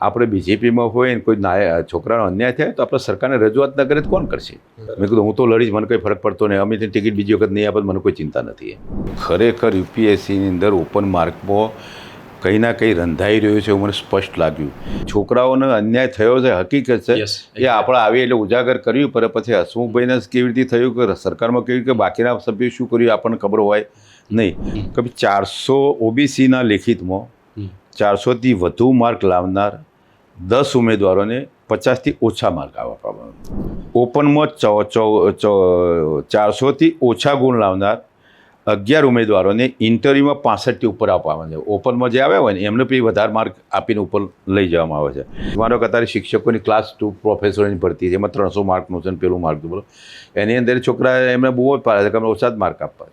આપણે બીજેપીમાં હોય ને કોઈ ના છોકરાનો અન્યાય થાય તો આપણે સરકારને રજૂઆત ન કરે તો કોણ કરશે? મેં કીધું હું તો લડીશ મને કોઈ ફરક પડતો નહીં. અમે ટિકિટ બીજી વખત નહીં આપે મને કોઈ ચિંતા નથી. ખરેખર યુપીએસસીની અંદર ઓપન માર્કમાં કંઈ ના કંઈ રંધાઈ રહ્યું છે એવું મને સ્પષ્ટ લાગ્યું. છોકરાઓને અન્યાય થયો છે હકીકત છે. એ આપણે આવી એટલે ઉજાગર કર્યું પર પછી હસમુખભાઈને કેવી રીતે થયું કે સરકારમાં કેવી રીતે બાકીના સભ્યો શું કર્યું આપણને ખબર હોય નહીં. કે ચારસો ઓબીસીના લેખિતમાં ચારસોથી વધુ માર્ક લાવનાર દસ ઉમેદવારોને પચાસથી ઓછા માર્ક આપવામાં ઓપનમાં ચારસોથી ઓછા ગુણ લાવનાર અગિયાર ઉમેદવારોને ઇન્ટરવ્યૂમાં પાસઠથી ઉપર આપવામાં છે. ઓપનમાં જે આવ્યા હોય ને એમને બી વધારે માર્ક આપીને ઉપર લઈ જવામાં આવે છે. મારો કતારે શિક્ષકોની ક્લાસ ટુ પ્રોફેસરોની ભરતી છે એમાં ત્રણસો માર્કનું છે ને પેલું માર્ક બોલો. એની અંદર છોકરા એમને બહુ જ પાડે છે કે અમને ઓછા જ માર્ક આપવા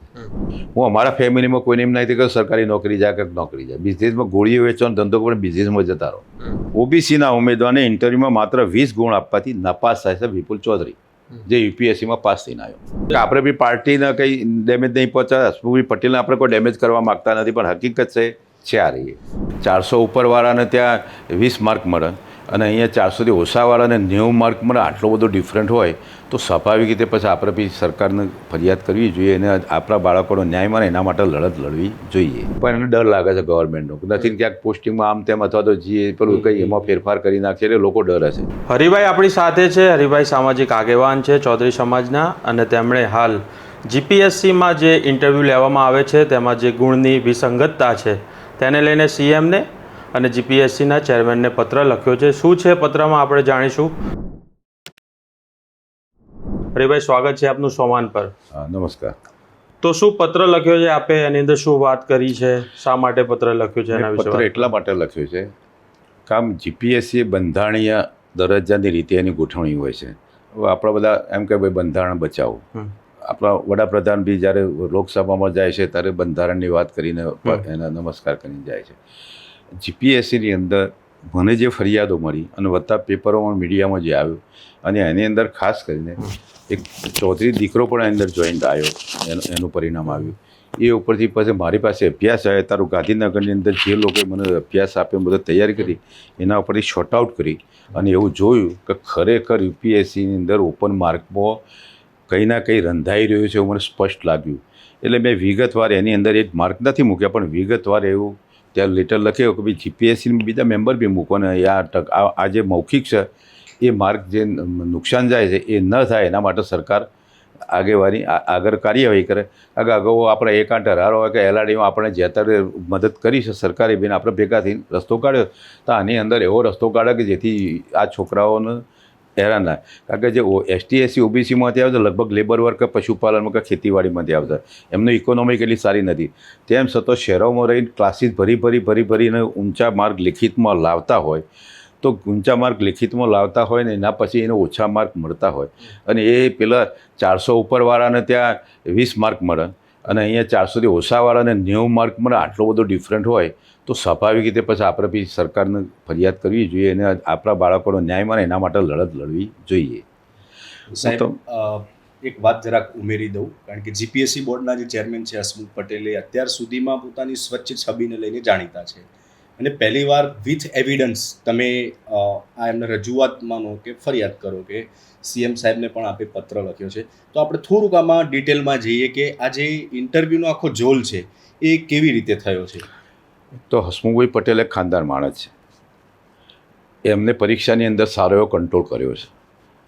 હું અમારા ફેમિલીમાં કોઈને એમ નથી કે સરકારી નોકરી જાય કે નોકરી જાય બિઝનેસમાં ગોળીઓ વેચવાનો ધંધો પણ બિઝનેસમાં જતા રહો. ઓબીસીના ઉમેદવારને ઇન્ટરવ્યુમાં માત્ર વીસ ગુણ આપવાથી નપાસ થાય છે વિપુલ ચૌધરી. જે યુપીએસસીમાં પાસ થઈને આવ્યો. આપણે બી પાર્ટીને કંઈ ડેમેજ નહીં પહોંચાડે હસમુખભાઈ પટેલને આપણે કોઈ ડેમેજ કરવા માગતા નથી, પણ હકીકત છે છે આ રહી. ચારસો ઉપરવાળાને ત્યાં વીસ માર્ક મળે. અને અહીંયા ચારસોથી ઓછાવાળાને નેવું માર્ક મને આટલો બધો ડિફરન્ટ હોય તો સ્વાભાવિક રીતે પછી આપણે બી સરકારને ફરિયાદ કરવી જોઈએ અને આપણા બાળકોનો ન્યાય મળે એના માટે લડત લડવી જોઈએ. પણ એને ડર લાગે છે ગવર્મેન્ટનો નથી ક્યાંક પોસ્ટિંગમાં આમ તેમ અથવા તો જે પેલું કંઈ એમાં ફેરફાર કરી નાખશે એટલે લોકો ડર હશે હરિભાઈ આપણી સાથે છે હરિભાઈ સામાજિક આગેવાન છે ચૌધરી સમાજના અને તેમણે હાલ જીપીએસસીમાં જે ઇન્ટરવ્યૂ લેવામાં આવે છે તેમાં જે ગુણની વિસંગતતા છે તેને લઈને સીએમને અને જીપીએસસીના ચેરમેનને પત્ર લખ્યો છે. શું છે પત્રમાં આપણે જાણીશું? હરિભાઈ સ્વાગત છે આપનું સોમાન પર. નમસ્કાર. તો શું પત્ર લખ્યો છે આપે? એની અંદર શું વાત કરી છે? શા માટે પત્ર લખ્યો છે એના વિશે પત્ર એટલા માટે લખ્યું છે કામ જીપીએસસી બંધારણીય દરજ્જાની રીતે એની ગોઠવણી હોય છે. હવે આપણા બધા એમ કે ભાઈ બંધારણ બચાવો. આપણા વડાપ્રધાન બી જ્યારે લોકસભામાં જાય છે ત્યારે બંધારણની વાત કરીને એના નમસ્કાર કરીને જાય છે. જીપીએસસીની અંદર મને જે ફરિયાદો મળી અને વત્તા પેપરોમાં મીડિયામાં જે આવ્યું અને એની અંદર ખાસ કરીને એક ચૌધરી દીકરો પણ એની અંદર જોઈન્ટ આવ્યો, એનું એનું પરિણામ આવ્યું. એ ઉપરથી પછી મારી પાસે અભ્યાસ આવ્યો. તારું ગાંધીનગરની અંદર જે લોકોએ મને અભ્યાસ આપ્યો, બધા તૈયારી કરી, એના ઉપરથી શોર્ટ આઉટ કરી અને એવું જોયું કે ખરેખર યુપીએસસીની અંદર ઓપન માર્કમાં કંઈ ના કંઈ રંધાઈ રહ્યું છે એવું મને સ્પષ્ટ લાગ્યું. એટલે મેં વિગતવાર એની અંદર એક માર્ક નથી મૂક્યા, પણ વિગતવાર એવું ત્યાં લેટર લખ્યો કે ભાઈ જીપીએસસીમાં બીજા મેમ્બર બી મૂકો ને આ અટક આ જે મૌખિક છે, એ માર્ક જે નુકસાન જાય છે, એ ન થાય, એના માટે સરકાર આગેવાની આગળ કાર્યવાહી કરે. આગળ અગાઉ આપણે એક આંટે હરાર હોય કે એલઆરડીમાં આપણે જે અત્યારે મદદ કરી છે સરકારે બેન આપણે ભેગા થઈને રસ્તો કાઢ્યો. તો આની અંદર એવો રસ્તો કાઢે કે જેથી આ છોકરાઓને હેરાન થાય કારણ કે જે એસટી એસસી ઓબીસીમાંથી આવે છે, લગભગ લેબર વર્ક પશુપાલનમાં કે ખેતીવાડીમાંથી આવતા. એમનું ઇકોનોમિક એટલી સારી નથી. તેમ છતાં શહેરોમાં રહીને ક્લાસીસ ભરી ભરી ભરી ભરીને ઊંચા માર્ગ લિખિતમાં લાવતા હોય, તો ઊંચા માર્ક લિખિતમાં લાવતા હોય ને એના પછી એને ઓછા માર્ક મળતા હોય. અને એ પેલા ચારસો ઉપરવાળાને ત્યાં વીસ માર્ક મળે. અને અહીંયા ચારસોથી ઓછાવાળાને નેવું માર્ક મળે. આટલો બધો ડિફરન્ટ હોય. તો સ્વાભાવિક રીતે પછી આપણે બી સરકારને ફરિયાદ કરવી જોઈએ અને આપણા બાળકોનો ન્યાય મળે એના માટે લડત લડવી જોઈએ. સાહેબ એક વાત જરાક ઉમેરી દઉં કારણ કે જીપીએસસી બોર્ડના જે ચેરમેન છે હસમુખ પટેલે અત્યાર સુધીમાં પોતાની સ્વચ્છ છબીને લઈને જાણીતા છે. અને પહેલીવાર વિથ એવિડન્સ તમે આ એમને રજૂઆત માનો કે ફરિયાદ કરો કે સીએમ સાહેબને પણ આપે પત્ર લખ્યો છે. તો આપણે થોડુંક આમાં ડિટેલમાં જઈએ કે આ જે ઇન્ટરવ્યૂનો આખો ઝોલ છે એ કેવી રીતે થયો છે? તો હસમુખભાઈ પટેલ એક ખાનદાર માણસ છે. એમને પરીક્ષાની અંદર સારો એવો કંટ્રોલ કર્યો છે.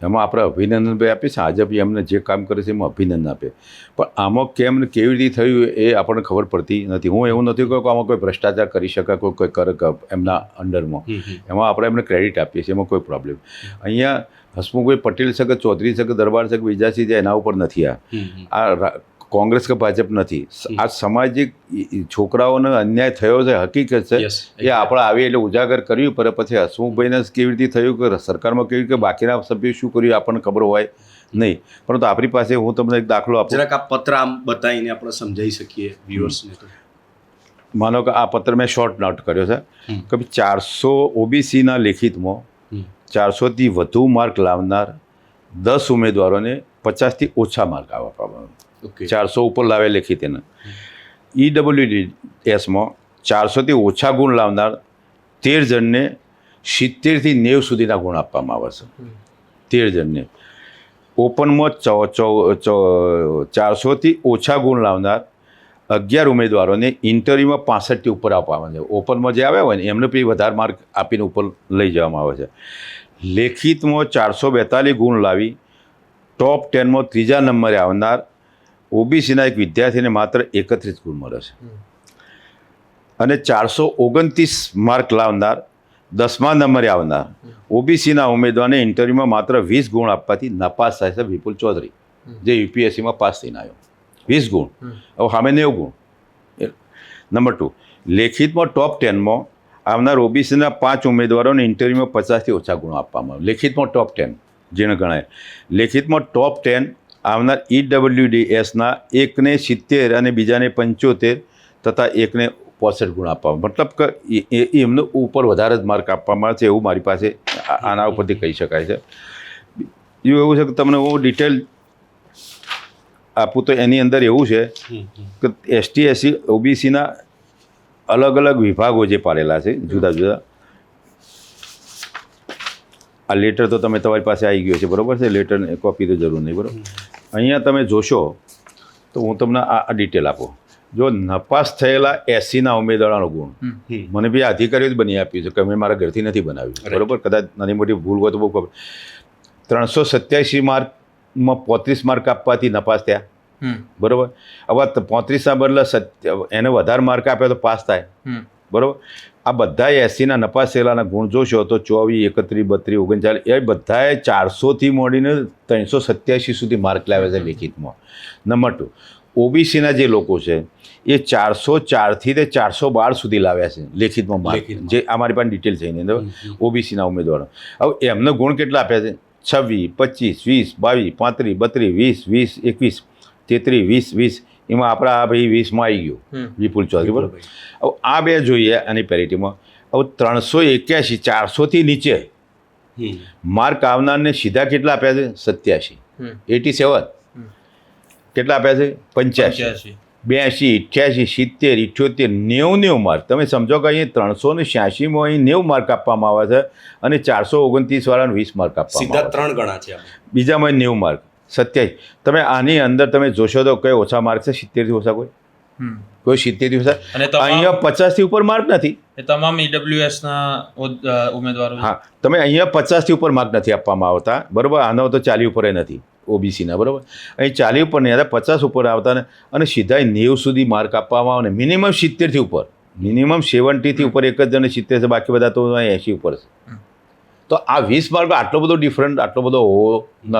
એમાં આપણે અભિનંદન ભાઈ આપીએ છીએ. આજે બી એમને જે કામ કરે છે એમાં અભિનંદન આપે. પણ આમાં કેમ ને કેવી રીતે થયું એ આપણને ખબર પડતી નથી. હું એવું નથી કહું કે આમાં કોઈ ભ્રષ્ટાચાર કરી શકે કોઈ કોઈ કર એમના અંડરમાં. એમાં આપણે એમને ક્રેડિટ આપીએ છીએ. એમાં કોઈ પ્રોબ્લેમ અહીંયા હસમુખભાઈ પટેલ છે કે ચૌધરી છે કે દરબાર છે કે બીજા છે એના ઉપર નથી આ. કોંગ્રેસ કે ભાજપ નથી. આ સામાજિક છોકરાઓને અન્યાય થયો છે હકીકત છે. એ આપણે આવી એટલે ઉજાગર કર્યું પર પછી હસમુખભાઈને કેવી રીતે થયું કે સરકારમાં કેવી રીતે બાકીના સભ્યો શું કર્યું આપણને ખબર હોય નહીં. પરંતુ આપણી પાસે હું તમને એક દાખલો આપું. જરાક આ પત્ર આમ બતાવીને આપણે સમજાવી શકીએ વ્યુઅર્સને માનો કે આ પત્ર મેં શોર્ટ નોટ કર્યો છે કે ભાઈ ચારસો ઓબીસીના લેખિતમાં ચારસોથી વધુ માર્ક લાવનાર દસ ઉમેદવારોને પચાસથી ઓછા માર્ક આપવામાં ઓકે ચારસો ઉપર લાવે લેખિત એને. ઈડબ્લ્યુડી એસમાં ચારસોથી ઓછા ગુણ લાવનાર તેર જણને સિત્તેરથી નેવ સુધીના ગુણ આપવામાં આવે છે. તેર જણને. ઓપનમાં ચારસોથી ઓછા ગુણ લાવનાર અગિયાર ઉમેદવારોને ઇન્ટરવ્યુમાં પાસઠથી ઉપર આપવામાં આવે છે. ઓપનમાં જે આવ્યા હોય ને એમને પછી વધારે માર્ક આપીને ઉપર લઈ જવામાં આવે છે. લેખિતમાં ચારસો બેતાલીસ ગુણ લાવી ટોપ ટેનમાં ત્રીજા નંબરે આવનાર ઓબીસીના એક વિદ્યાર્થીને માત્ર એકત્રીસ ગુણ મળે છે. અને ચારસો ઓગણત્રીસ માર્ક લાવનાર દસમા નંબરે આવનાર ઓબીસીના ઉમેદવારને ઇન્ટરવ્યુમાં માત્ર વીસ ગુણ આપવાથી નપાસ થાય છે વિપુલ ચૌધરી જે યુપીએસસીમાં પાસ થઈને આવ્યો. વીસ ગુણ. હવે સામે નેવું ગુણ. Number two. લેખિતમાં ટોપ ટેનમાં આવનાર ઓબીસીના પાંચ ઉમેદવારોને ઇન્ટરવ્યુમાં પચાસથી ઓછા ગુણો આપવામાં આવે લેખિતમાં ટોપ ટેન જેને ગણાય. લેખિતમાં ટોપ ટેન આવનાર ઈડબલ્યુડીએસના એકને સિત્તેર અને બીજાને પંચોતેર તથા એકને પોસઠ ગુણ આપવામાં મતલબ કે એમને ઉપર વધારે જ માર્ક આપવામાં આવે છે એવું મારી પાસે આના ઉપરથી કહી શકાય છે. બીજું એવું છે કે તમને હું ડિટેલ આપું તો એની અંદર એવું છે કે એસટી એસસી ઓબીસીના અલગ અલગ વિભાગો જે પાડેલા છે જુદા જુદા. આ લેટર તો તમે તમારી પાસે આવી ગયો છે બરોબર છે? લેટરને કોપી તો જરૂર નહીં બરોબર? અહીંયા તમે જોશો તો હું તમને આ ડિટેલ આપું. જો નપાસ થયેલા એસીના ઉમેદવારોનો ગુણ મને બી અધિકારીઓ જ બની આપ્યું છે કે મેં મારા ઘરથી નથી બનાવ્યું. બરાબર બરોબર? કદાચ નાની મોટી ભૂલ હોય તો બહુ ખબર. ત્રણસો સત્યાસી માર્કમાં પોત્રીસ માર્ક આપવાથી નપાસ થયા. બરોબર? હવે પોત્રીસના બદલે સત્ય એને વધારે માર્ક આપ્યા તો પાસ થાય. બરોબર? આ બધા એસીના નપાસેલાના ગુણ જોશો તો ચોવીસ એકત્રીસ બત્રીસ ઓગણચાલીસ એ બધાએ ચારસોથી મોડીને ત્રણસો સત્યાસી સુધી માર્ક લાવ્યા છે લેખિતમાં. નંબર ટુ ઓબીસીના જે લોકો છે એ ચારસો ચારથી તે ચારસો બાર સુધી લાવ્યા છે લેખિતમાં માર્ક. જે અમારી પાસે ડિટેલ છે એની અંદર ઓબીસીના ઉમેદવારો. હવે એમને ગુણ કેટલા આપ્યા છે? છવ્વીસ પચીસ વીસ બાવીસ પાંત્રીસ બત્રીસ વીસ વીસ એકવીસ તેત્રીસ વીસ વીસ એમાં આપણા આ ભાઈ વીસમાં આવી ગયો. વિપુલ ચૌધરી બરાબર? હવે આ બે જોઈએ આની પેરિટીમાં. હવે ત્રણસો એક્યાસી ચારસોથી નીચે માર્ક આવનારને સીધા કેટલા આપ્યા છે? સત્યાસી. Eighty seven. કેટલા આપ્યા છે? પંચ્યાસી. બ્યાસી અઠ્યાસી સિત્તેર ઇઠ્યોતેર નેવું નેવું માર્ક. તમે સમજો કે અહીં ત્રણસો ને છ્યાસીમાં અહીં નેવું માર્ક આપવામાં આવે છે અને ચારસો ઓગણત્રીસ વાળાને વીસ માર્ક આપવામાં સીધા ત્રણ ગણા છે બીજામાં નેવું માર્ક. સત્યાવીસ. તમે આની અંદર તમે જોશો તો કઈ ઓછા માર્ક છે? સિત્તેરથી ઓછા કોઈ? કોઈ સિત્તેરથી ઓછા? અને અહીંયા પચાસથી ઉપર માર્ક નથી. તમામ ઈડબ્લ્યુએસ ના ઉમેદવારો હા. તમે અહીંયા પચાસથી ઉપર માર્ક નથી આપવામાં આવતા. બરાબર? આનો તો ચાલી ઉપર નથી. ઓબીસીના બરાબર? અહીં ચાલી ઉપર નહીં આવતા પચાસ ઉપર આવતા ને અને સીધા નેવું સુધી માર્ક આપવામાં આવે ને મિનિમમ સિત્તેરથી ઉપર. મિનિમમ સેવન્ટીથી ઉપર એક જ જણે સિત્તેર છે બાકી બધા તો એંશી ઉપર છે. તો આ વીસ માર્ક આટલો બધો ડિફરન્ટ આટલો બધો હોવો ન.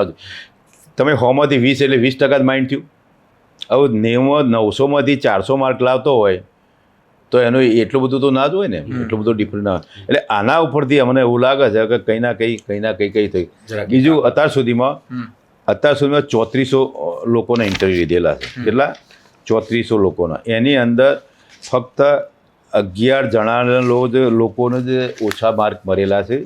તમે હોમાંથી વીસ એટલે વીસ ટકા જ માઇન્ડ થયું. હવે નેવું નવસોમાંથી ચારસો માર્ક લાવતો હોય તો એનું એટલું બધું તો ના જ હોય ને. એટલું બધું ડિફરન્ટ ના એટલે આના ઉપરથી અમને એવું લાગે છે કે કંઈ ના કંઈ કંઈ ના કંઈ કંઈ થઈ. બીજું અત્યાર સુધીમાં અત્યાર સુધીમાં ચોત્રીસો લોકોના ઇન્ટરવ્યૂ લીધેલા છે. કેટલા? ચોત્રીસો લોકોના. એની અંદર ફક્ત અગિયાર જણાના લોકોને જ ઓછા માર્ક મળેલા છે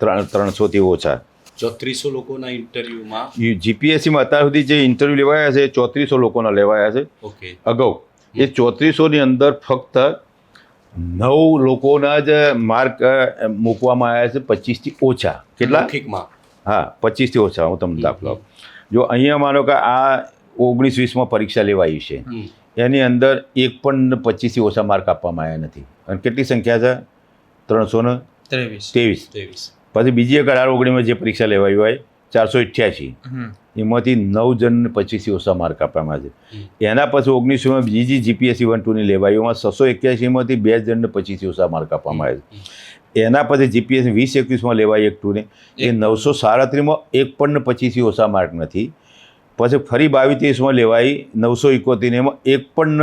ત્રણ ત્રણસોથી ઓછા. ચોત્રીસો લોકોના ઇન્ટરવ્યુમાં જીપીએસસીમાં અત્યાર સુધી જે ઇન્ટરવ્યુ લેવાયા છે એ ચોત્રીસો લોકોના લેવાયા છે. ઓકે. અગાઉ. એ ચોત્રીસોની અંદર ફક્ત નવ લોકોના જ માર્ક મૂકવામાં આવ્યા છે પચીસથી ઓછા. કેટલા? મૌખિકમાં. હા પચીસથી ઓછા હું તમને દાખલો આપું. જો અહીંયા માનો કે આ ઓગણીસ વીસમાં પરીક્ષા લેવાઈ છે. એની અંદર એક પણ પચીસથી ઓછા માર્ક આપવામાં આવ્યા નથી. અને કેટલી સંખ્યા છે? ત્રણસો ને ત્રેવીસ. ત્રેવીસ. ત્રેવીસ. પછી બીજી એક અઢાર ઓગણીમાં જે પરીક્ષા લેવાઈ હોય ચારસો અઠ્યાસી. એમાંથી નવ જણને પચીસથી ઓછા માર્ક આપવામાં છે. એના પછી ઓગણીસોમાં બીજી જીપીએસસી વન ટુની લેવાઈ એમાં છસો એક્યાસીમાંથી બે જણને પચીસથી ઓછા માર્ક આપવામાં આવે છે. એના પછી જીપીએસસી વીસ એકવીસમાં લેવાઈ એક ટુને એ નવસો સાડત્રીસમાં એક પણ પચીસથી ઓછા માર્ક નથી. પછી ફરી બાવીસ ત્રીસમાં લેવાય નવસો એકોતેર એમાં એક પણ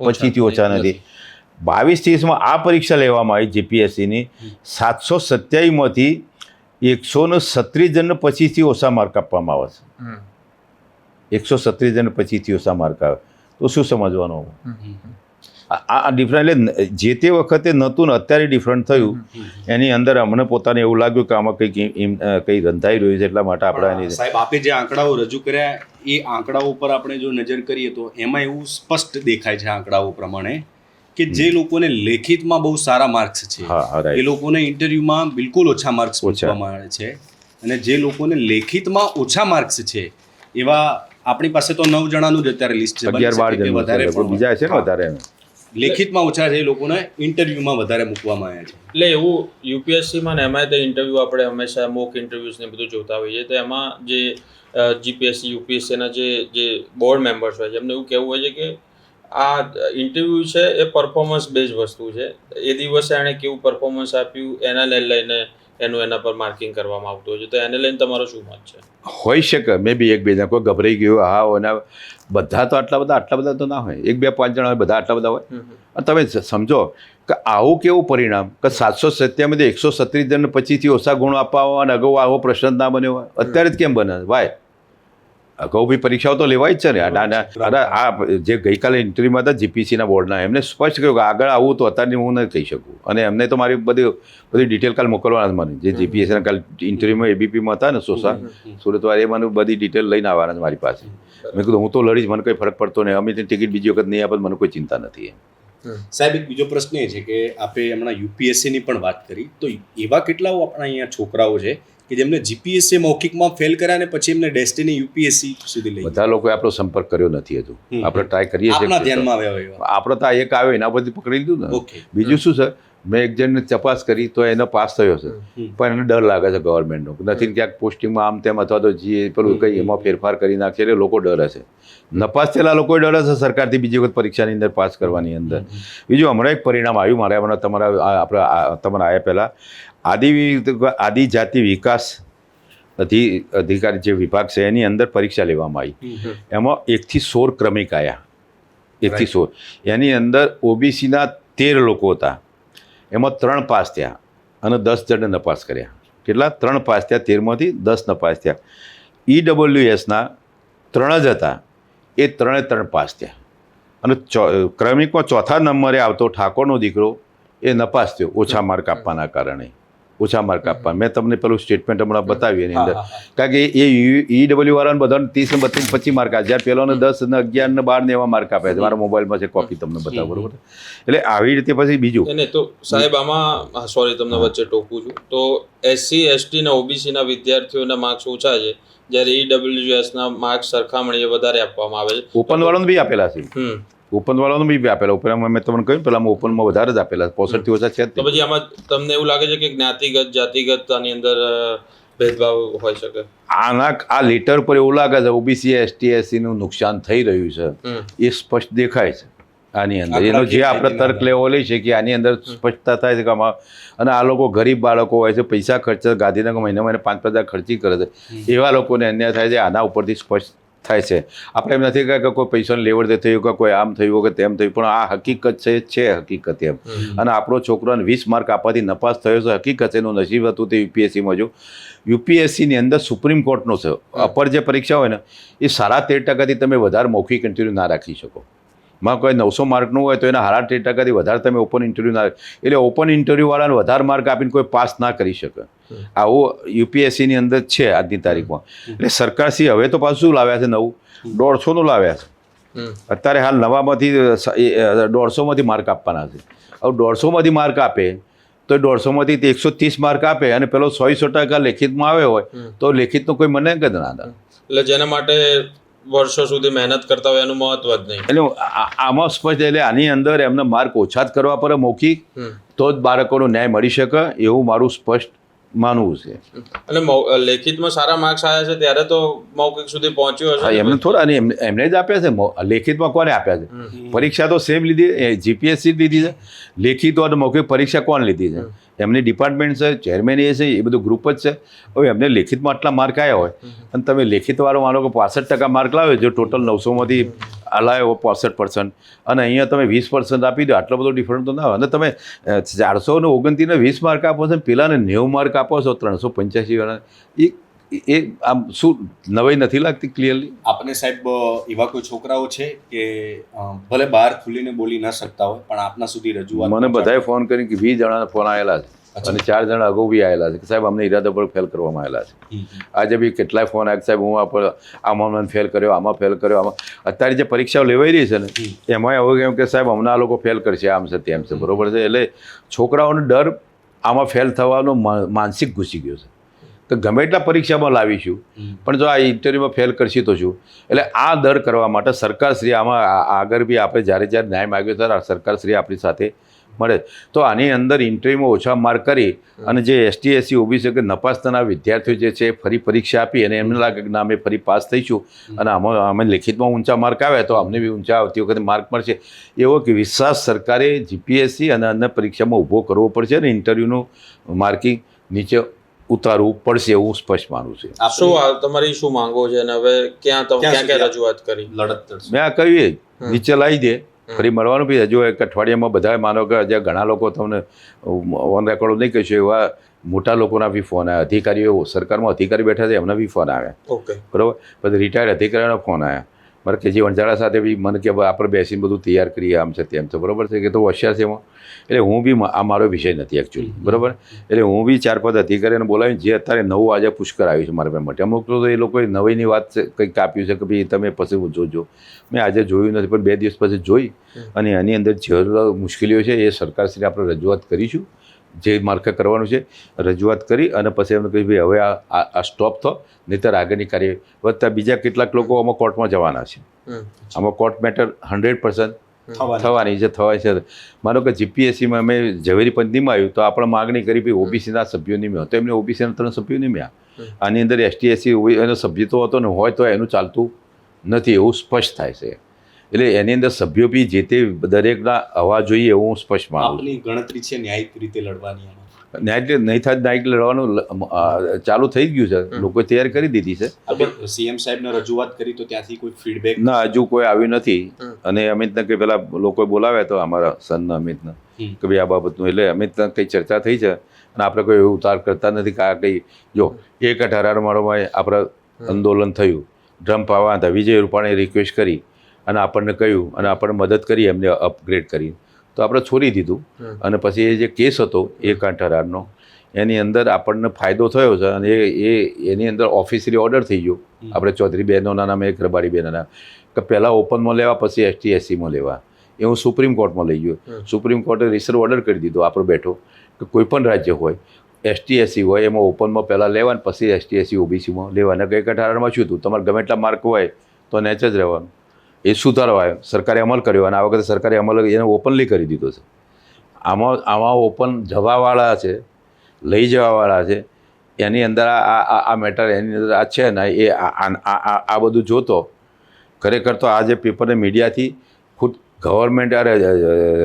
પચીસથી ઓછા નથી. બાવીસ ત્રીસમાં આ પરીક્ષા લેવામાં આવી જીપીએસસીની. સાતસો સત્યાવીસમાંથી એકસો ને સત્રીસ જણને પચીસથી ઓછા માર્ક આપવામાં આવે છે. એકસો સત્રીસ જણ પચીસથી ઓછા માર્ક આવે. તો શું સમજવાનું આ ડિફરન્ટ એટલે જે તે વખતે નહોતું ને અત્યારે ડિફરન્ટ થયું. એની અંદર અમને પોતાને એવું લાગ્યું કે આમાં કંઈક કંઈ રંધાઈ રહ્યું છે એટલા માટે આપણે એની સાહેબ આપે જે આંકડાઓ રજૂ કર્યા એ આંકડાઓ પર આપણે જો નજર કરીએ તો એમાં એવું સ્પષ્ટ દેખાય છે આંકડાઓ પ્રમાણે. કે જે લોકોને લેખિતમાં બહુ સારા માર્ક્સ છે. એ લોકોને ઇન્ટરવ્યુમાં બિલકુલ ઓછા માર્ક્સ. પૂછવામાં આવે છે. અને જે લોકોને લેખિતમાં ઓછા માર્ક્સ છે એવા આપણી પાસે તો નવ જણાનું જ અત્યારે લિસ્ટ છે. વધારે બીજા છે ને વધારે? લેખિતમાં ઓછા છે એ લોકોને ઇન્ટરવ્યુમાં વધારે મૂકવામાં આવ્યા છે. એટલે એવું યુપીએસસીમાં ને એમાં તો ઇન્ટરવ્યૂ આપણે હંમેશા મોક ઇન્ટરવ્યૂઝ ને બધું જોતા હોઈએ તો એમાં જે જીપીએસસી યુપીએસસીના જે જે બોર્ડ મેમ્બર્સ હોય છે એમને એવું કહેવું હોય છે કે આ ઇન્ટરવ્યૂ છે એ પરફોર્મન્સ બેઝ વસ્તુ છે. એ દિવસે એણે કેવું પરફોર્મન્સ આપ્યું એના લઈને એનું એના પર માર્કિંગ કરવામાં આવતું હોય છે. તો એને લઈને તમારો શું મત છે? હોઈ શકે મે બી એક બે જણા કોઈ ગભરાઈ ગયું હા એના બધા તો આટલા બધા આટલા બધા તો ના હોય. એક બે પાંચ જણા હોય બધા આટલા બધા હોય. તમે સમજો કે આવું કેવું પરિણામ? કે સાતસો સત્યામાંથી એકસો સત્રીસ જણ પછીથી ઓછા ગુણ આપવા અને અગાઉ આવો પ્રશ્ન ના બન્યો હોય? અત્યારે જ કેમ બને? વાય અગાઉ બી પરીક્ષાઓ તો લેવાય જ છે ને. અને દાદા અને આ જે ગઈકાલે ઇન્ટરવ્યુમાં હતા જીપીસીના બોર્ડના એમને સ્પષ્ટ કહ્યું કે આગળ આવું તો અત્યારની હું નથી કહી શકું. અને એમને તો મારી બધી બધી ડિટેલ કાલ મોકલવાના મને. જે જીપીએસસીના કાલ ઇન્ટરવ્યુમાં એબીપીમાં હતા ને સોસા સુરતવાર એ મને બધી ડિટેલ લઈને આવવાના મારી પાસે. મેં કીધું હું તો લડીશ મને કંઈ ફરક પડતો નહીં. અમે ટિકિટ બીજી વખત નહીં આપત મને કોઈ ચિંતા નથી એમ. સાહેબ એક બીજો પ્રશ્ન એ છે કે આપણે હમણાં યુપીએસસીની પણ વાત કરી. તો એવા કેટલાઓ આપણા અહીંયા છોકરાઓ છે કે જેમને જીપીએસસી મૌખિકમાં ફેલ કર્યા ને પછી એમને ડેસ્ટિની યુપીએસસી સુધી લઈ બધા લોકોએ આપણો સંપર્ક કર્યો નથી હજુ. આપણે ટ્રાય કરીએ છીએ આપણા ધ્યાનમાં આવ્યો આપણે તો આ એક આવ્યો એના પરથી પકડી લીધું ને. બીજું શું છે મેં એક જણને તપાસ કરી તો એનો પાસ થયો છે પણ એને ડર લાગે છે ગવર્મેન્ટનો નથી ક્યાંક પોસ્ટિંગમાં આમ તેમ અથવા તો જે પેલું કંઈ એમાં ફેરફાર કરી નાખશે એટલે લોકો ડરે છે. નપાસ થયેલા લોકો ડરે છે સરકારથી બીજી વખત પરીક્ષાની અંદર પાસ કરવાની અંદર. બીજું હમણાં એક પરિણામ આવ્યું મારે હમણાં તમારા આપણે તમારા આવ્યા પહેલાં. આદિ આદિજાતિ વિકાસ અધિ અધિકારી જે વિભાગ છે એની અંદર પરીક્ષા લેવામાં આવી. એમાં એકથી સોળ ક્રમિક આવ્યા એકથી. સોળ. એની અંદર ઓબીસીના તેર લોકો હતા. એમાં ત્રણ પાસ થયા અને દસ જણે નપાસ કર્યા. કેટલા? ત્રણ પાસ થયા તેરમાંથી દસ નપાસ થયા. ઈડબ્લ્યુએસના ત્રણ જ હતા. એ ત્રણે ત્રણ પાસ થયા. અને ચો ક્રમિકમાં ચોથા નંબરે આવતો ઠાકોરનો દીકરો એ નપાસ થયો ઓછા માર્ક આપવાના કારણે. ઓછા માર્ક આપવા મેં તમને પેલું સ્ટેટમેન્ટ હમણાં બતાવ્યું એની અંદર. કારણ કે એ ઈડબલ્યુ વાળાને બધાને ત્રીસ ને બત્રીસ પચીસ માર્ક આવે જ્યારે પેલોને દસ ને અગિયાર ને બાર ને એવા માર્ક આપે. છે મારા મોબાઈલમાં છે કોપી તમને બતાવો બરોબર? એટલે આવી રીતે પછી બીજું. તો સાહેબ આમાં સોરી તમને વચ્ચે ટોકું છું. તો એસસી એસટી ને ઓબીસીના વિદ્યાર્થીઓના માર્ક્સ ઓછા છે. જ્યારે ઈડબ્લ્યુએસના માર્ક્સ સરખામણીએ વધારે આપવામાં આવે છે. ઓપન વાળાને બી આપેલા છે. હમ ઓપન બી આપેલા ઓપન મેં તમને કહ્યું પેલા ઓપનમાં વધારે જ આપેલા પોસઠથી ઓછા છે તો પછી આમાં તમને એવું લાગે છે કે જ્ઞાતિગત જાતિગત આની અંદર ભેદભાવ હોઈ શકે? આના આ લેટર પર એવું લાગે છે ઓબીસી એસટી એસસીનું નુકસાન થઈ રહ્યું છે. એ સ્પષ્ટ દેખાય છે આની અંદર. એનો જે આપણે તર્ક લેવો લઈ છે કે આની અંદર સ્પષ્ટતા થાય છે કે આમાં અને આ લોકો ગરીબ બાળકો હોય છે પૈસા ખર્ચે ગાંધીનગર મહિને મહિને પાંચ પાંચ હજાર ખર્ચી કરે છે. એવા લોકોને અન્યાય થાય છે આના ઉપરથી સ્પષ્ટ થાય છે. આપણે એમ નથી કે કોઈ પૈસાનું લેવડ દે થયું કે કોઈ આમ થયું કે તેમ થયું પણ આ હકીકત છે છે હકીકત એમ. અને આપણો છોકરાને વીસ માર્ક આપવાથી નપાસ થયો છે હકીકત એનું નસીબ હતું તે યુપીએસસીમાં જો. યુપીએસસીની અંદર સુપ્રીમ કોર્ટનો છે અપર જે પરીક્ષા હોય ને એ સાડા તેર ટકાથી તમે વધારે મૌખિક ઇન્ટરવ્યૂ ના રાખી શકો. માં કોઈ નવસો માર્કનું હોય તો એના સાડા તેર ટકાથી વધારે તમે ઓપન ઇન્ટરવ્યૂ ના એટલે ઓપન ઇન્ટરવ્યૂવાળાને વધારે માર્ક આપીને કોઈ પાસ ના કરી શકે. આવું યુપીએસસીની અંદર છે આજની તારીખમાં. એટલે સરકારશ્રી હવે તો પાછું શું લાવ્યા છે નવું? દોઢસોનું લાવ્યા છે. અત્યારે હાલ નવામાંથી દોઢસોમાંથી માર્ક આપવાના છે. હવે દોઢસોમાંથી માર્ક આપે તો દોઢસોમાંથી એકસો ત્રીસ માર્ક આપે અને પેલો સો સો ટકા લેખિતમાં આવ્યો હોય તો લેખિતનો કોઈ મને જ ના ના એટલે જેના માટે વર્ષો સુધી મહેનત કરતા હોય એનું મહત્વ જ નહીં. એટલે આમાં સ્પષ્ટ એટલે આની અંદર એમને માર્ક ઓછા જ કરવા પડે મૌખિક તો જ બાળકોનો ન્યાય મળી શકે એવું મારું સ્પષ્ટ માનવું છે. અને મૌ- લેખિતમાં સારા માર્ક્સ આવ્યા છે ત્યારે તો મૌખિક સુધી પહોંચ્યો હશે. એમને થોડા અને એમને એમને જ આપ્યા છે લેખિતમાં કોને આપ્યા છે? પરીક્ષા તો સેમ લીધી જીપીએસસી લીધી છે. લેખિત અને મૌખિક પરીક્ષા કોણ લીધી છે? એમની ડિપાર્ટમેન્ટ છે ચેરમેન એ છે એ બધું ગ્રુપ જ છે. હવે એમને લેખિતમાં આટલા માર્ક આવ્યા હોય અને તમે લેખિતવાળો માનો કે પાસઠ ટકા માર્ક લાવ્યો જો ટોટલ નવસોમાંથી હલાયો પાસઠ પર્સન્ટ અને અહીંયા તમે વીસ પર્સન્ટ આપી દો આટલો બધો ડિફરન્ટ તો ના હોય. અને તમે ચારસો ને ઓગણત્રીસને વીસ માર્ક આપો છો ને પેલાને નેવું માર્ક આપો છો ત્રણસો પંચ્યાસી વાળા એ એ આમ શું નવાઈ નથી લાગતી ક્લિયરલી આપણે સાહેબ એવા કોઈ છોકરાઓ છે કે ભલે બહાર ખુલીને બોલી ન શકતા હોય પણ આપના સુધી રજૂઆત મને બધાએ ફોન કરી કે વીસ જણાના ફોન આવેલા છે. અને ચાર જણા અગાઉ બી આવેલા છે કે સાહેબ અમને ઈરાદા પર ફેલ કરવામાં આવેલા છે. આજે બી કેટલાય ફોન આવ્યા સાહેબ હું આ પર આમાં મને ફેલ કર્યો આમાં ફેલ કર્યો આમાં. અત્યારે જે પરીક્ષાઓ લેવાઈ રહી છે ને એમાં એવું કેમ કે સાહેબ હમણાં આ લોકો ફેલ કરશે આમ છે તેમ છે બરોબર છે? એટલે છોકરાઓનો ડર આમાં ફેલ થવાનો માનસિક ઘૂસી ગયો છે. તો ગમે એટલા પરીક્ષામાં લાવીશું પણ જો આ ઇન્ટરવ્યુમાં ફેલ કરશી તો શું? એટલે આ દર કરવા માટે સરકારશ્રી આમાં આગળ બી આપણે જ્યારે જ્યારે ન્યાય માગ્યો ત્યારે સરકારશ્રી આપણી સાથે મળે. તો આની અંદર ઇન્ટરવ્યુમાં ઓછા માર્ક કરી અને જે એસટી એસસી ઓબીસી કે નપાસતાના વિદ્યાર્થીઓ જે છે ફરી પરીક્ષા આપી અને એમને લાગે કે ના અમે ફરી પાસ થઈશું. અને આમાં અમે લેખિતમાં ઊંચા માર્ક આવ્યા તો અમને બી ઊંચા આવતી વખતે માર્ક મળશે. એવો કે વિશ્વાસ સરકારે જીપીએસસી અને અન્ય પરીક્ષામાં ઊભો કરવો પડશે અને ઇન્ટરવ્યૂનું માર્કિંગ નીચે ઉતારવું પડશે એવું સ્પષ્ટ માનું છે. શું તમારી શું માંગો છે? અને હવે ક્યાં તમે ક્યાં ક્યાં રજૂઆત કરી? લડત લડશું. મેં આ કહ્યું. નીચે લાવી દે. ફરી મળવાનું બી હજુ એક અઠવાડિયામાં બધા માનો કે હજી ઘણા લોકો તમને ઓન રેકોર્ડ નહીં કહીશું એવા મોટા લોકોના બી ફોન આવ્યા. અધિકારીઓ સરકારમાં અધિકારી બેઠા છે એમના બી ફોન આવ્યા. બરોબર? પછી રિટાયર્ડ અધિકારીઓના ફોન આવ્યા. મારે કેજી વંજાળા સાથે બી મને કે આપણે બેસીને બધું તૈયાર કરીએ આમ છે તેમ છે. બરાબર છે કે તો હોશિયાર છે એમાં. એટલે હું બી આ મારો વિષય નથી એકચ્યુઅલી બરાબર? એટલે હું બી ચાર પાંચ અધિકારીઓને બોલાવીને જે અત્યારે નવું આજે પુષ્કર આવ્યું છે મારા માટે. અમુક તો એ લોકોએ નવીની વાત છે, કંઈક કાપ્યું છે કે ભાઈ તમે પછી જોજો. મેં આજે જોયું નથી પણ બે દિવસ પછી જોઈ. અને એની અંદર જે મુશ્કેલીઓ છે એ સરકારશ્રી આપણે રજૂઆત કરીશું. જે માર્કે કરવાનું છે રજૂઆત કરી અને પછી એમને કહ્યું ભાઈ હવે આ આ- સ્ટોપ થો નહીંતર આગળની કાર્ય વધતા બીજા કેટલાક લોકો આમાં કોર્ટમાં જવાના છે. આમાં કોર્ટ મેટર હંડ્રેડ પર્સન્ટ થવાની. થવાની છે થવાય છે. માનો કે જીપીએસસીમાં અમે ઝવેરી પંથનીમાં આવ્યું તો આપણે માગણી કરી ભાઈ ઓબીસીના સભ્યો નિમ્યા તો એમને ઓબીસીના ત્રણ સભ્યો નિમ્યા આની અંદર એસટી એસસી એનો સભ્ય તો હતો ને હોય તો એનું ચાલતું નથી એવું સ્પષ્ટ થાય છે. એટલે એની અંદર સભ્યો બી જે તે દરેકના હવા જોઈએ એવું હું સ્પષ્ટ માનું આપની ગણતરી છે ન્યાયિક રીતે લડવાની ન્યાય નહીં થાય ન્યાયિક લડવાનું ચાલુ થઈ ગયું છે. લોકોએ તૈયાર કરી દીધી છે. સીએમ સાહેબને રજૂઆત કરી તો ત્યાંથી કોઈ ફીડબેક ના હજુ કોઈ આવ્યું નથી. અને અમિતને કે પેલા લોકોએ બોલાવ્યા તો અમારા સનના અમિતને. કે ભાઈ આ બાબતનું એટલે અમિતને કંઈ ચર્ચા થઈ છે. અને આપણે કોઈ એવું ઉતાર કરતા નથી કે આ કંઈ જો એક અઢાર માળોમાં આપણે આંદોલન થયું. ટ્રમ્પ આવા હતા વિજય રૂપાણીએ રિક્વેસ્ટ કરી. અને આપણને કહ્યું અને આપણને મદદ કરી એમને અપગ્રેડ કરી. તો આપણે છોડી દીધું. અને પછી એ જે કેસ હતો એ અઢારનો એની અંદર આપણને ફાયદો થયો છે અને એ એ એની અંદર ઓફિસરી ઓર્ડર થઈ ગયો. આપણે ચૌધરી બહેનોના નામે એક રબારી બહેનોના કે પહેલાં ઓપનમાં લેવા પછી એસટી એસસીમાં લેવા. એ હું સુપ્રીમ કોર્ટમાં લઈ ગયો. સુપ્રીમ કોર્ટે રિસર્વ ઓર્ડર કરી દીધો આપણો બેઠો કે કોઈ પણ રાજ્ય હોય એસટી એસસી હોય એમાં ઓપનમાં પહેલાં લેવાનું પછી એસટી એસસી ઓબીસીમાં લેવાના. કંઈક અઢારમાં શું હતું? તમારે ગમે એટલા માર્ક હોય તો નેચ જ રહેવાનું. એ સુધારો આવ્યો. સરકારે અમલ કર્યો અને આ વખતે સરકારે અમલ એને ઓપનલી કરી દીધો છે. આમાં આમાં ઓપન જવાવાળા છે લઈ જવાવાળા છે એની અંદર આ આ- મેટર એની અંદર આ છે ને એ આ બધું જોતો ખરેખર તો આ જે પેપરને મીડિયાથી ખુદ ગવર્મેન્ટ અરે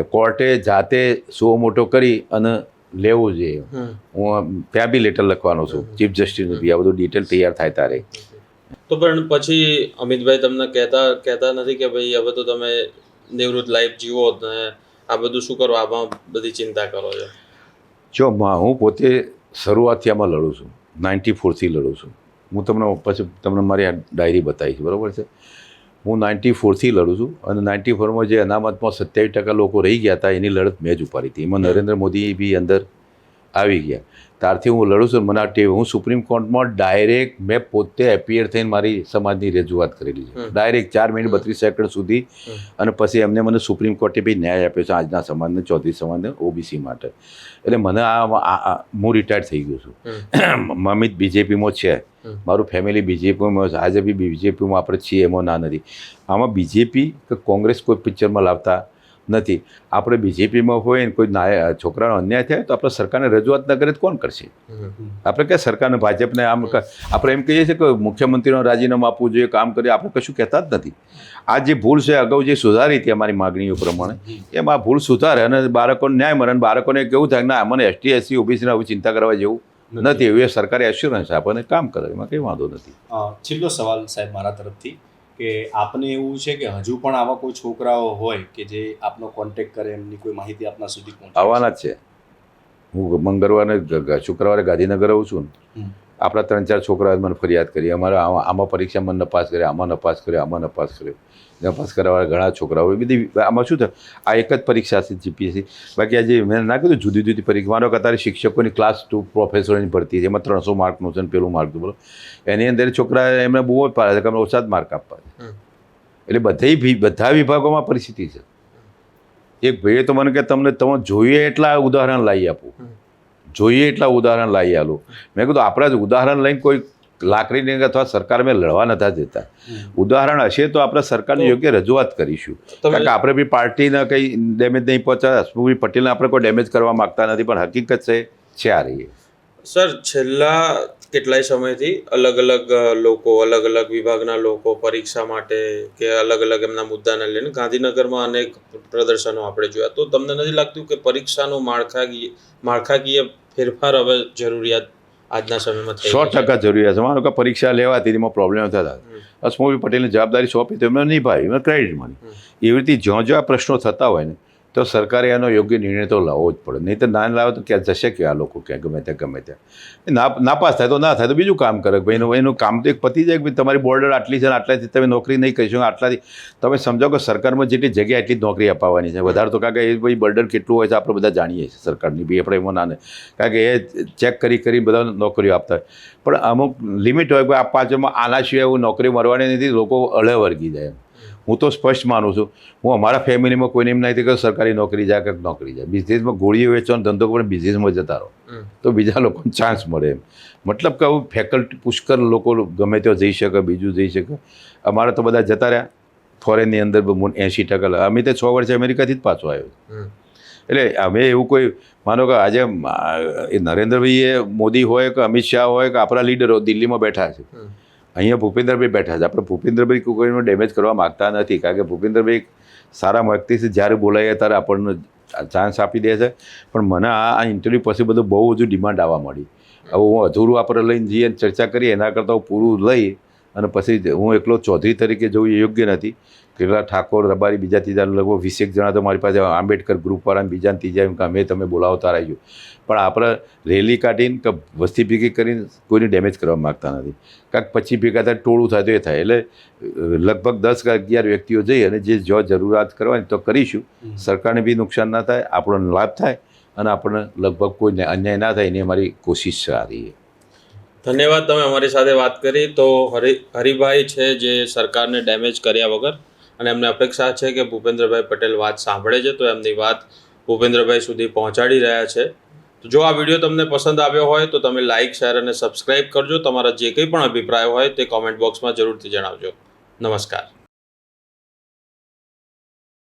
કોર્ટે જાતે સો મોટો કરી અને લેવું જોઈએ. હું ત્યાં બી લેટર લખવાનો છું ચીફ જસ્ટિસનું બી આ બધું ડિટેલ તૈયાર થાય તારે. તો પણ પછી અમિતભાઈ તમને કહેતા કહેતા નથી કે ભાઈ હવે તો તમે નિવૃત્ત લાઈફ જીવો ને આ બધું શું કરો? આમાં બધી ચિંતા કરો છો? જો હું પોતે શરૂઆતથી આમાં લડું છું. નાઇન્ટી ફોરથી લડું છું. હું તમને પછી તમને મારી આ ડાયરી બતાવીશ, બરાબર છે? હું નાઇન્ટી ફોરથી લડું છું અને નાઇન્ટી ફોરમાં જે અનામતમાં સત્યાવીસ ટકા લોકો રહી ગયા હતા, એની લડત મેં જ ઉપાડી હતી. એમાં નરેન્દ્ર મોદી બી અંદર આવી ગયા. ત્યારથી હું લડું છું મને ટેવ હું સુપ્રીમ કોર્ટમાં ડાયરેક્ટ મેં પોતે એપિયર થઈને મારી સમાજની રજૂઆત કરેલી છે. ડાયરેક્ટ ચાર મિનિટ બત્રીસ સેકન્ડ સુધી અને પછી એમને મને સુપ્રીમ કોર્ટે બી ન્યાય આપ્યો છે આજના સમાજને ચૌધરી સમાજને ઓબીસી માટે. એટલે મને આ હું રિટાયર્ડ થઈ ગયો છું. મમિત બીજેપીમાં છે. મારું ફેમિલી બીજેપીમાં છે. આજે બી બીજેપીમાં આપણે છીએ એમાં ના નથી. આમાં બીજેપી કે કોંગ્રેસ કોઈ પિક્ચરમાં લાવતા નથી. આપણે બીજેપીમાં હોય ને કોઈ નાય છોકરાનો અન્યાય થાય તો આપણે સરકારને રજૂઆત ન કરે તો કોણ કરશે? આપણે કે સરકારને ભાજપને આમ આપણે એમ કહીએ છીએ કે મુખ્યમંત્રીનો રાજીનામું આપવું જોઈએ કામ કરીએ આપણે કશું કહેતા જ નથી. આ જે ભૂલ છે અગાઉ જે સુધારી હતી અમારી માગણીઓ પ્રમાણે એમાં આ ભૂલ સુધારે અને બાળકોને ન્યાય મળે અને બાળકોને કેવું થાય ના મને એસટી એસસી ઓબીસીને હવે ચિંતા કરવા જેવું નથી. એવું એ સરકારે એશ્યોરન્સ આપણને કામ કરે એમાં કંઈ વાંધો નથી. છેલ્લો સવાલ સાહેબ મારા તરફથી. કે આપને એવું છે કે હજુ પણ આવા કોઈ છોકરાઓ હોય કે જે આપનો કોન્ટેક્ટ કરે એમની કોઈ માહિતી આપના સુધી પહોંચે આવવાના જ છે હું મંગળવારે શુક્રવારે ગાંધીનગર આવું છું. આપણા ત્રણ ચાર છોકરાઓ મને ફરિયાદ કરી. અમારા આમાં પરીક્ષા મને નપાસ કર્યા આમાં નપાસ કર્યો આમાં નપાસ કર્યો. નપાસ કરવાવાળા ઘણા છોકરાઓ એ બધી આમાં શું થયું? આ એક જ પરીક્ષા છે જીપીએસસી. બાકી આજે મેં ના કીધું જુદી જુદી પરીક્ષા. મારો અત્યારે શિક્ષકોની ક્લાસ ટુ પ્રોફેસરોની ભરતી છે. એમાં ત્રણસો માર્કનું છે ને પેલું માર્ક બોલો. એની અંદર છોકરા એમને બહુ જ પાડે છે કે અમને ઓછા જ માર્ક આપવા એટલે બધી બધા વિભાગોમાં પરિસ્થિતિ છે. એક ભાઈએ તો મને કે તમને તમે જોઈએ એટલા ઉદાહરણ લાવી આપું. જોઈએ એટલા ઉદાહરણ લાવી આલું. મેં કીધું આપણા જ ઉદાહરણ લઈને કોઈ લાકડીને અથવા સરકાર મેં લડવા નથી જતા ઉદાહરણ હશે તો આપણે સરકારને યોગ્ય રજૂઆત કરીશું. કારણ કે આપણે બી પાર્ટીને કંઈ ડેમેજ નહીં પહોંચાડે. હસમુખભાઈ પટેલને આપણે કોઈ ડેમેજ કરવા માગતા નથી પણ હકીકત છે છે આ રહી સર છેલ્લા કેટલાય સમયથી અલગ અલગ લોકો અલગ અલગ વિભાગના લોકો પરીક્ષા માટે કે અલગ અલગ એમના મુદ્દાને લઈને ગાંધીનગરમાં અનેક પ્રદર્શનો આપણે જોયા. તો તમને નથી લાગતું કે પરીક્ષાનું માળખાકીય માળખાકીય ફેરફાર હવે જરૂરિયાત આજના સમયમાં સો ટકા જરૂરિયાત છે. માનો કે પરીક્ષા લેવાથી એમાં પ્રોબ્લેમ થતા. હમ. પટેલની પટેલને જવાબદારી સોંપી તો એમને નિભાવી એમને ક્રેડિટ મળી એવી રીતે જ્યાં જ્યાં પ્રશ્નો થતા હોય ને તો સરકારે એનો યોગ્ય નિર્ણય તો લાવવો જ પડે. નહીં તો ના લાવે તો ક્યાં જશે કે આ લોકો ક્યાં ગમે ત્યાં ગમે ત્યાં. ના, નાપાસ થાય તો ના થાય તો બીજું કામ કરે ભાઈ એનું એનું કામ તો એક પતી જાય કે તમારી બોર્ડર આટલી છે ને આટલાથી તમે નોકરી નહીં કરી આટલાથી. તમે સમજો કે સરકારમાં જેટલી જગ્યા એટલી જ નોકરી અપાવવાની છે. વધારે તો કારણ કે એ ભાઈ બર્ડન કેટલું હોય છે આપણે બધા જાણીએ છીએ સરકારની. બી આપણે એમાં નાને કારણ કે એ ચેક કરી કરી બધા નોકરીઓ આપતા હોય. પણ અમુક લિમિટ હોય કે આ પાંચમાં આના સિવાય એવું નોકરી મળવાની નથી, લોકો અળે વર્ગી જાય એમ. હું તો સ્પષ્ટ માનું છું. હું અમારા ફેમિલીમાં કોઈને એમ નથી કે સરકારી નોકરી જાય કે નોકરી જાય બિઝનેસમાં ગોળીઓ વેચવાનો ધંધો પણ બિઝનેસમાં જતા રહો. તો બીજા લોકોને ચાન્સ મળે એમ. મતલબ કે આવું ફેકલ્ટી પુષ્કળ લોકો ગમે ત્યાં જઈ શકે બીજું જઈ શકે. અમારે તો બધા જતા રહ્યા. ફોરેનની અંદર એંશી ટકા અમે તો છ વર્ષે અમેરિકાથી જ પાછો આવ્યો એટલે અમે એવું કોઈ માનો કે આજે એ નરેન્દ્રભાઈએ મોદી હોય કે અમિત શાહ હોય કે આપણા લીડરો દિલ્હીમાં બેઠા છે. અહીંયા ભૂપેન્દ્રભાઈ બેઠા છે. આપણે ભૂપેન્દ્રભાઈ કોઈ કોઈનો ડેમેજ કરવા માગતા નથી, કારણ કે ભૂપેન્દ્રભાઈ સારા વ્યક્તિ છે. જ્યારે બોલાય ત્યારે આપણને ચાન્સ આપી દે છે. પણ મને આ ઇન્ટરવ્યૂ પછી બધું બહુ બધું ડિમાન્ડ આવવા મળી હવે હું અધૂરું આપણે લઈને જઈએ ચર્ચા કરીએ, એના કરતાં હું પૂરું લઈ અને પછી હું એકલો ચૌધરી તરીકે જવું યોગ્ય નથી. કેટલા ઠાકોર રબારી બીજા ત્રીજા લગભગ વીસેક જણા તો મારી પાસે આંબેડકર ગ્રુપવાળા બીજા ત્રીજા એમ કે અમે તમે બોલાવો તાર પણ આપણે રેલી કાઢીને કે વસ્તી ભેગી કરીને કોઈને ડેમેજ કરવા માગતા નથી. કાંક પછી ભેગા થાય ટોળું થાય તો એ થાય. એટલે લગભગ દસ કે અગિયાર વ્યક્તિઓ જઈ અને જે જો જરૂરિયાત કરવાની તો કરીશું. સરકારને બી નુકસાન ના થાય આપણો લાભ થાય અને આપણને લગભગ કોઈને અન્યાય ના થાય એની અમારી કોશિશ છે આ રહી. ધન્યવાદ તમે અમારી સાથે વાત કરી. તો હરિ હરિભાઈ છે જે સરકારને ડેમેજ કર્યા વગર. અને એમને અપેક્ષા છે કે ભૂપેન્દ્રભાઈ પટેલ વાત સાંભળે છે, તો એમની વાત ભૂપેન્દ્રભાઈ સુધી પહોંચાડી રહ્યા છે. તો જો આ વીડિયો તમને પસંદ આવ્યો હોય, તો તમે લાઇક શેર અને સબસ્ક્રાઇબ કરજો. તમારા જે કંઈ પણ અભિપ્રાય હોય, તે કોમેન્ટ બોક્સમાં જરૂરથી જણાવજો. નમસ્કાર.